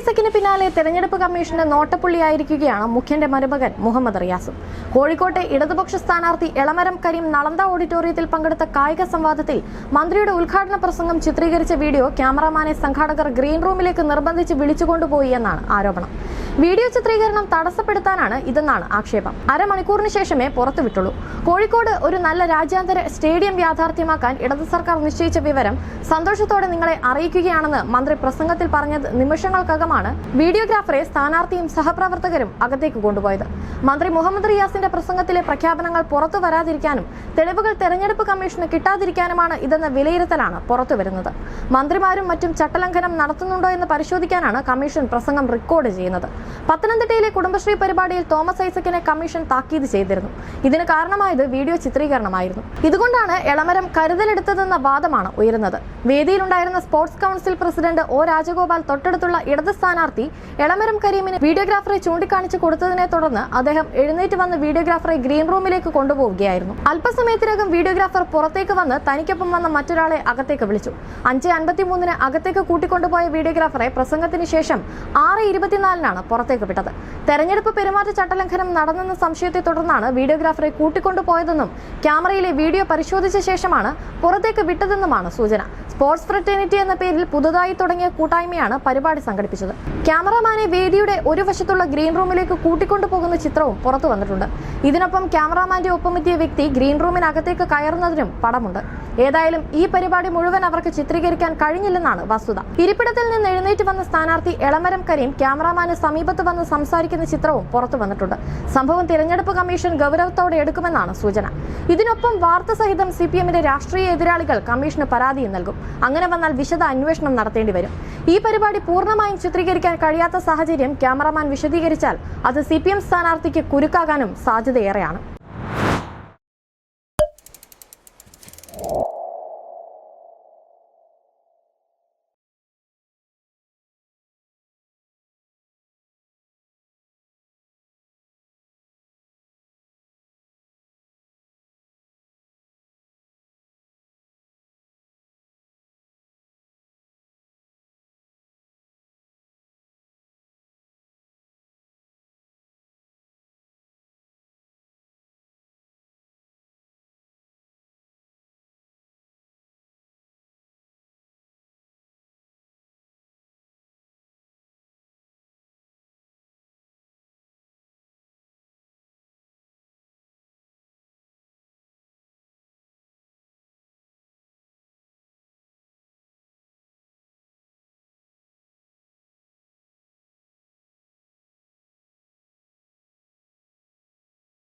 ഐസക്കിന് പിന്നാലെ തെരഞ്ഞെടുപ്പ് കമ്മീഷന്റെ നോട്ടപ്പുള്ളിയായിരിക്കുകയാണ് മുഖ്യന്റെ മരുമകൻ മുഹമ്മദ് റിയാസും. കോഴിക്കോട്ടെ ഇടതുപക്ഷ സ്ഥാനാർത്ഥി എളമരം കരീം നളന്ദ ഓഡിറ്റോറിയത്തിൽ പങ്കെടുത്ത കായിക സംവാദത്തിൽ മന്ത്രിയുടെ ഉദ്ഘാടന പ്രസംഗം ചിത്രീകരിച്ച വീഡിയോ ക്യാമറമാനെ സംഘാടകർ ഗ്രീൻ റൂമിലേക്ക് നിർബന്ധിച്ച് വിളിച്ചുകൊണ്ടുപോയി എന്നാണ് ആരോപണം. വീഡിയോ ചിത്രീകരണം തടസ്സപ്പെടുത്താനാണ് ഇതെന്നാണ് ആക്ഷേപം. അരമണിക്കൂറിന് ശേഷമേ പുറത്തുവിട്ടുള്ളൂ. കോഴിക്കോട് ഒരു നല്ല രാജ്യാന്തര സ്റ്റേഡിയം യാഥാർത്ഥ്യമാക്കാൻ ഇടതു സർക്കാർ നിശ്ചയിച്ച വിവരം സന്തോഷത്തോടെ നിങ്ങളെ അറിയിക്കുകയാണെന്ന് മന്ത്രി പ്രസംഗത്തിൽ പറഞ്ഞത് നിമിഷങ്ങൾക്കകമാണ് വീഡിയോഗ്രാഫറെ സ്ഥാനാർത്ഥിയും സഹപ്രവർത്തകരും അകത്തേക്ക് കൊണ്ടുപോയത്. മന്ത്രി മുഹമ്മദ് റിയാസിന്റെ പ്രസംഗത്തിലെ പ്രഖ്യാപനങ്ങൾ പുറത്തു വരാതിരിക്കാനും തെളിവുകൾ തെരഞ്ഞെടുപ്പ് കമ്മീഷന് കിട്ടാതിരിക്കാനുമാണ് ഇതെന്ന വിലയിരുത്തലാണ് പുറത്തു വരുന്നത്. മന്ത്രിമാരും മറ്റും ചട്ടലംഘനം നടത്തുന്നുണ്ടോ എന്ന് പരിശോധിക്കാനാണ് കമ്മീഷൻ പ്രസംഗം റെക്കോർഡ് ചെയ്യുന്നത്. പത്തനംതിട്ടയിലെ കുടുംബശ്രീ പരിപാടിയിൽ തോമസ് ഐസക്കിനെ കമ്മീഷൻ താക്കീത് ചെയ്തിരുന്നു. ഇതിന് കാരണമായത് വീഡിയോ ചിത്രീകരണമായിരുന്നു. ഇതുകൊണ്ടാണ് എളമരം കരുതലെടുത്തതെന്ന വാദമാണ് ഉയരുന്നത്. വേദിയിലുണ്ടായിരുന്ന sports council president O Rajagopal തൊട്ടടുത്തുള്ള ഇടത് സ്ഥാനാർത്ഥി എളമരം കരീമിന് വീഡിയോഗ്രാഫറെ ചൂണ്ടിക്കാണിച്ചു കൊടുത്തതിനെ തുടർന്ന് അദ്ദേഹം എഴുന്നേറ്റ് വന്ന് വീഡിയോഗ്രാഫറെ ഗ്രീൻ റൂമിലേക്ക് കൊണ്ടുപോവുകയായിരുന്നു. അല്പസമയത്തിനകം വീഡിയോഗ്രാഫർ പുറത്തേക്ക് വന്ന് തനിക്കൊപ്പം വന്ന മറ്റൊരാളെ അകത്തേക്ക് വിളിച്ചു. അഞ്ച് അൻപത്തിമൂന്നിന് അകത്തേക്ക് കൂട്ടിക്കൊണ്ടുപോയ വീഡിയോഗ്രാഫറെ പ്രസംഗത്തിന് ശേഷം ആറ് ഇരുപത്തിനാലിനാണ് പുറത്തേക്ക് വിട്ടത്. തെരഞ്ഞെടുപ്പ് പെരുമാറ്റ ചട്ടലംഘനം നടന്നെന്ന സംശയത്തെ തുടർന്നാണ് വീഡിയോഗ്രാഫറെ കൂട്ടിക്കൊണ്ടുപോയതെന്നും ക്യാമറയിലെ വീഡിയോ പരിശോധിച്ച ശേഷമാണ് പുറത്തേക്ക് വിട്ടതെന്നുമാണ് സൂചന. സ്പോർട്സ് ഫ്രറ്റേണിറ്റി എന്ന പേരിൽ പുതുതായി തുടങ്ങിയ കൂട്ടായ്മയാണ് പരിപാടി സംഘടിപ്പിച്ചത്. ക്യാമറമാനെ വേദിയുടെ ഒരു വശത്തുള്ള ഗ്രീൻ റൂമിലേക്ക് കൂട്ടിക്കൊണ്ടു പോകുന്ന ചിത്രവും പുറത്തു വന്നിട്ടുണ്ട്. ഇതിനൊപ്പം ക്യാമറാമാന്റെ ഒപ്പമെത്തിയ വ്യക്തി ഗ്രീൻ റൂമിനകത്തേക്ക് കയറുന്നതിനും പടമുണ്ട്. ഏതായാലും ഈ പരിപാടി മുഴുവൻ അവർക്ക് ചിത്രീകരിക്കാൻ കഴിഞ്ഞില്ലെന്നാണ് വസ്തുത. ഇരിപ്പിടത്തിൽ നിന്ന് എഴുന്നേറ്റ് വന്ന സ്ഥാനാർത്ഥി എളമരം കരീം ക്യാമറാമാന് സമീപത്ത് വന്ന് സംസാരിക്കുന്ന ചിത്രവും പുറത്തു വന്നിട്ടുണ്ട്. സംഭവം തിരഞ്ഞെടുപ്പ് കമ്മീഷൻ ഗൗരവത്തോടെ എടുക്കുമെന്നാണ് സൂചന. ഇതിനൊപ്പം വാർത്ത സഹിതം സി പി എമ്മിന്റെ രാഷ്ട്രീയ എതിരാളികൾ കമ്മീഷന് പരാതിയും നൽകും. അങ്ങനെ വന്നാൽ വിശദ അന്വേഷണം നടത്തേണ്ടി വരും. ഈ പരിപാടി പൂർണമായും ചിത്രീകരിക്കാൻ കഴിയാത്ത സാഹചര്യം ക്യാമറമാൻ വിശദീകരിച്ചാൽ അത് സി പി എം സ്ഥാനാർത്ഥിക്ക് കുരുക്കാകാനും സാധ്യതയേറെയാണ്.